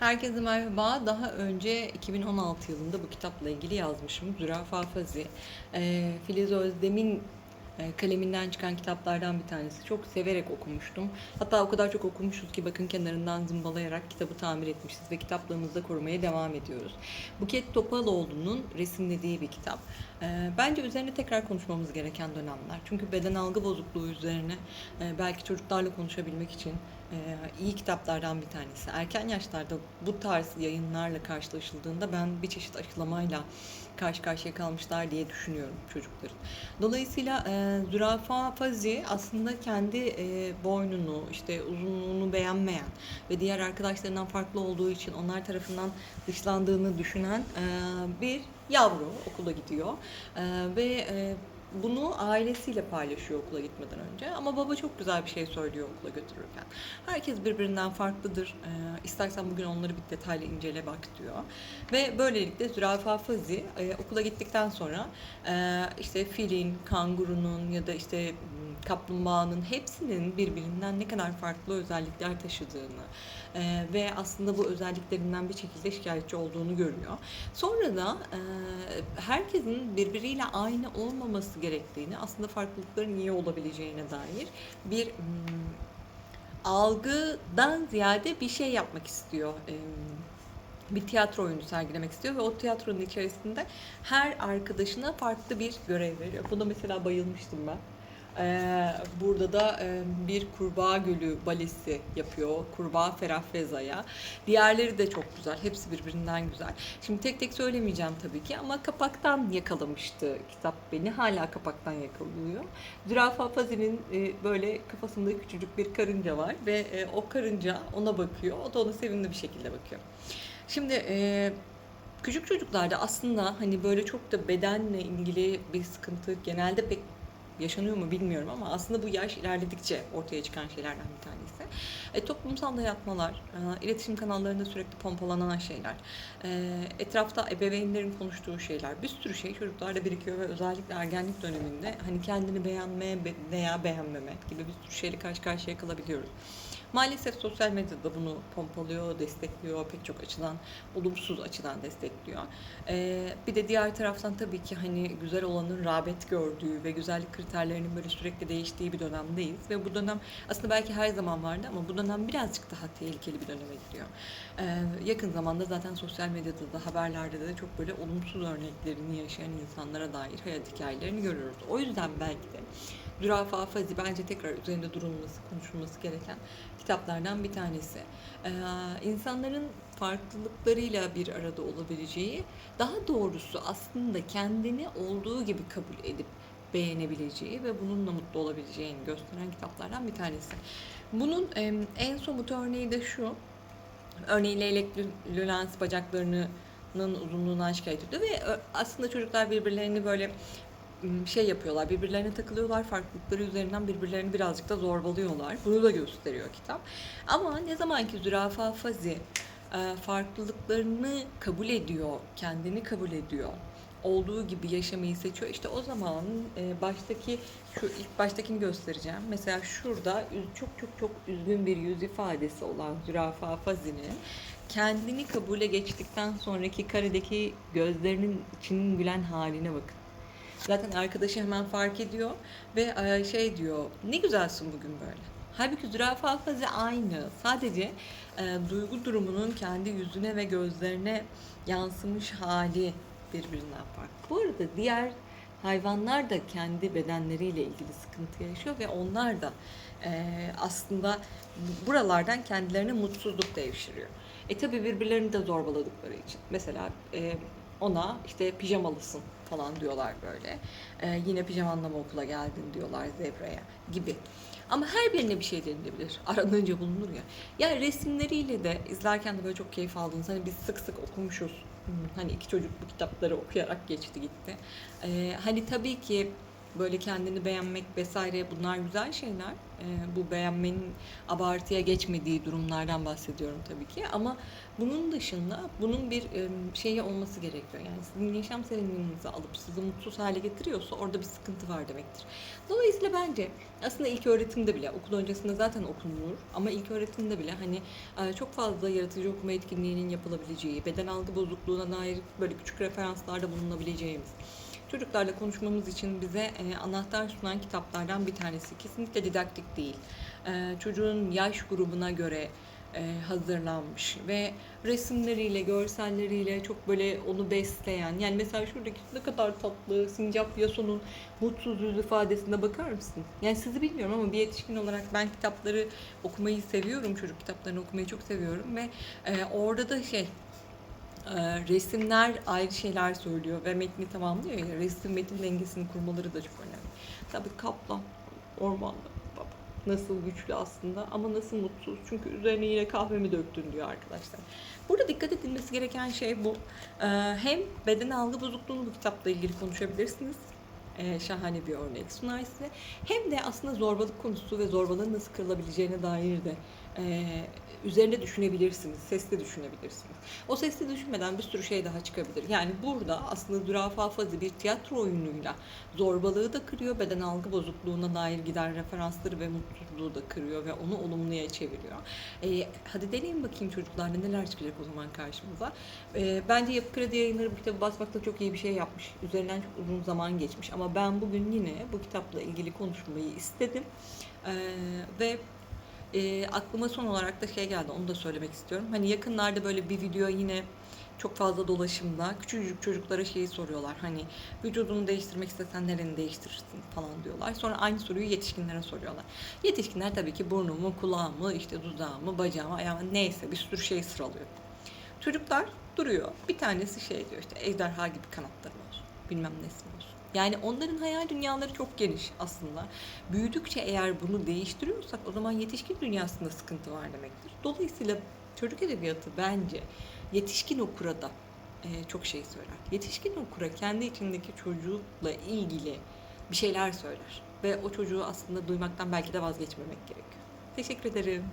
Herkese merhaba. Daha önce 2016 yılında bu kitapla ilgili yazmışım. Zürafa Fazi. Ee, Filiz Özdem'in e, kaleminden çıkan kitaplardan bir tanesi. Çok severek okumuştum. Hatta o kadar çok okumuşuz ki bakın kenarından zımbalayarak kitabı tamir etmişiz ve kitaplığımızda korumaya devam ediyoruz. Buket Topaloğlu'nun resimlediği bir kitap. Ee, bence üzerine tekrar konuşmamız gereken dönemler. Çünkü beden algı bozukluğu üzerine e, belki çocuklarla konuşabilmek için e, iyi kitaplardan bir tanesi. Erken yaşlarda bu tarz yayınlarla karşılaşıldığında ben bir çeşit aşılamayla karşı karşıya kalmışlar diye düşünüyorum çocukların. Dolayısıyla e, zürafa fazi aslında kendi e, boynunu, işte uzunluğunu beğenmeyen ve diğer arkadaşlarından farklı olduğu için onlar tarafından dışlandığını düşünen e, bir yavru okula gidiyor E, ve e, bunu ailesiyle paylaşıyor okula gitmeden önce. Ama baba çok güzel bir şey söylüyor okula götürürken. Herkes birbirinden farklıdır. Ee, istersen bugün onları bir detaylı incele bak diyor. Ve böylelikle Zürafa Fazi e, okula gittikten sonra e, işte filin, kangurunun ya da işte kaplumbağanın hepsinin birbirinden ne kadar farklı özellikler taşıdığını e, ve aslında bu özelliklerinden bir şekilde şikayetçi olduğunu görüyor. Sonra da e, herkesin birbiriyle aynı olmaması gerektiğini, aslında farklılıkların iyi olabileceğine dair bir mm, algıdan ziyade bir şey yapmak istiyor. E, bir tiyatro oyunu sergilemek istiyor ve o tiyatronun içerisinde her arkadaşına farklı bir görev veriyor. Buna mesela bayılmıştım ben. Ee, burada da e, bir kurbağa gölü balesi yapıyor. Kurbağa Ferah Reza'ya. Diğerleri de çok güzel. Hepsi birbirinden güzel. Şimdi tek tek söylemeyeceğim tabii ki ama kapaktan yakalamıştı kitap beni. Hala kapaktan yakalıyor. Zürafa Fazi'nin e, böyle kafasında küçücük bir karınca var ve e, o karınca ona bakıyor. O da ona sevimli bir şekilde bakıyor. Şimdi küçük çocuklarda aslında hani böyle çok da bedenle ilgili bir sıkıntı genelde pek yaşanıyor mu bilmiyorum ama aslında bu yaş ilerledikçe ortaya çıkan şeylerden bir tanesi. E, toplumsal dayatmalar, e, iletişim kanallarında sürekli pompalanan şeyler, e, etrafta ebeveynlerin konuştuğu şeyler, bir sürü şey çocuklarda birikiyor ve özellikle ergenlik döneminde hani kendini beğenmeye be- veya beğenmemek gibi bir sürü şeyle karşı karşıya kalabiliyoruz. Maalesef sosyal medyada bunu pompalıyor, destekliyor, pek çok açıdan, olumsuz açıdan destekliyor. Ee, bir de diğer taraftan tabii ki hani güzel olanın rağbet gördüğü ve güzellik kriterlerinin böyle sürekli değiştiği bir dönemdeyiz. Ve bu dönem aslında belki her zaman vardı ama bu dönem birazcık daha tehlikeli bir döneme gidiyor. Ee, yakın zamanda zaten sosyal medyada da haberlerde de çok böyle olumsuz örneklerini yaşayan insanlara dair hayat hikayelerini görüyoruz. O yüzden belki de Zürafa Fazi bence tekrar üzerinde durulması, konuşulması gereken kitaplardan bir tanesi. Ee, insanların farklılıklarıyla bir arada olabileceği, daha doğrusu aslında kendini olduğu gibi kabul edip beğenebileceği ve bununla mutlu olabileceğini gösteren kitaplardan bir tanesi. Bunun en somut örneği de şu. Örneğin leylek lü- lülens bacaklarının uzunluğundan şikayet ediyor ve aslında çocuklar birbirlerini böyle şey yapıyorlar, birbirlerine takılıyorlar, farklılıkları üzerinden birbirlerini birazcık da zorbalıyorlar. Bunu da gösteriyor kitap. Ama ne zaman ki Zürafa Fazi e, farklılıklarını kabul ediyor, kendini kabul ediyor, olduğu gibi yaşamayı seçiyor. İşte o zaman e, baştaki şu ilk baştakini göstereceğim. Mesela şurada çok çok çok üzgün bir yüz ifadesi olan Zürafa Fazi'nin kendini kabule geçtikten sonraki karedeki gözlerinin içinin gülen haline bakın. Zaten arkadaşı hemen fark ediyor ve e, şey diyor, ne güzelsin bugün böyle. Halbuki zürafa fazi aynı. Sadece e, duygu durumunun kendi yüzüne ve gözlerine yansımış hali birbirinden farklı. Bu arada diğer hayvanlar da kendi bedenleriyle ilgili sıkıntı yaşıyor ve onlar da e, aslında buralardan kendilerine mutsuzluk devşiriyor. E tabi birbirlerini de zorbaladıkları için. Mesela e, ona işte pijamalısın falan diyorlar böyle. E, yine pijamanla mı okula geldin diyorlar zebraya gibi. Ama her birine bir şey denilebilir. Aranınca bulunur ya. Yani resimleriyle de izlerken de böyle çok keyif aldınız. Hani biz sık sık okumuşuz. Hani iki çocuk bu kitapları okuyarak geçti gitti. Ee, hani tabii ki böyle kendini beğenmek vesaire bunlar güzel şeyler. Ee, bu beğenmenin abartıya geçmediği durumlardan bahsediyorum tabii ki. Ama bunun dışında bunun bir e, şeyi olması gerekiyor. Yani sizin yaşam serinliğinizi alıp sizi mutsuz hale getiriyorsa orada bir sıkıntı var demektir. Dolayısıyla bence aslında ilk öğretimde bile okul öncesinde zaten okunur ama ilk öğretimde bile hani e, çok fazla yaratıcı okuma etkinliğinin yapılabileceği, beden algı bozukluğuna dair böyle küçük referanslarda bulunabileceğimiz çocuklarla konuşmamız için bize e, anahtar sunan kitaplardan bir tanesi. Kesinlikle didaktik değil. E, çocuğun yaş grubuna göre e, hazırlanmış ve resimleriyle, görselleriyle çok böyle onu besleyen. Yani mesela şuradaki ne kadar tatlı Sincap Yasuo'nun mutsuz yüz ifadesine bakar mısın? Yani sizi bilmiyorum ama bir yetişkin olarak ben kitapları okumayı seviyorum. Çocuk kitaplarını okumayı çok seviyorum ve e, orada da şey ee, resimler ayrı şeyler söylüyor ve metni tamamlıyor ya resim metin dengesini kurmaları da çok önemli. Tabii kaplan ormanda nasıl güçlü aslında ama nasıl mutsuz çünkü üzerine yine kahvemi döktün diyor arkadaşlar. Burada dikkat edilmesi gereken şey bu. Ee, hem beden algı bozukluğunu bu kitapla ilgili konuşabilirsiniz. Ee, şahane bir örnek sunar size. Hem de aslında zorbalık konusu ve zorbalığın nasıl kırılabileceğine dair de e, üzerine düşünebilirsiniz, sesli düşünebilirsiniz. O sesli düşünmeden bir sürü şey daha çıkabilir. Yani burada aslında Zürafa Fazi bir tiyatro oyunuyla zorbalığı da kırıyor, beden algı bozukluğuna dair giden referansları ve mutsuzluğu da kırıyor ve onu olumluya çeviriyor. E, hadi deneyin bakayım çocuklar neler çıkacak o zaman karşımıza. E, bence Yapı Kredi Yayınları bu kitabı basmakta çok iyi bir şey yapmış. Üzerinden çok uzun zaman geçmiş ama ben bugün yine bu kitapla ilgili konuşmayı istedim. E, ve e, aklıma son olarak da şey geldi onu da söylemek istiyorum. Hani yakınlarda böyle bir video yine çok fazla dolaşımda küçücük çocuklara şeyi soruyorlar. Hani vücudunu değiştirmek istesen nereni değiştirirsin falan diyorlar. Sonra aynı soruyu yetişkinlere soruyorlar. Yetişkinler tabii ki burnumu, kulağımı, işte dudağımı, bacağımı, ayağımı neyse bir sürü şey sıralıyor. Çocuklar duruyor. Bir tanesi şey diyor işte ejderha gibi kanatlarım olsun. Bilmem nesi olsun. Yani onların hayal dünyaları çok geniş aslında. Büyüdükçe eğer bunu değiştiriyorsak o zaman yetişkin dünyasında sıkıntı var demektir. Dolayısıyla çocuk edebiyatı bence yetişkin okura da e, çok şey söyler. Yetişkin okura kendi içindeki çocukla ilgili bir şeyler söyler. Ve o çocuğu aslında duymaktan belki de vazgeçmemek gerekiyor. Teşekkür ederim.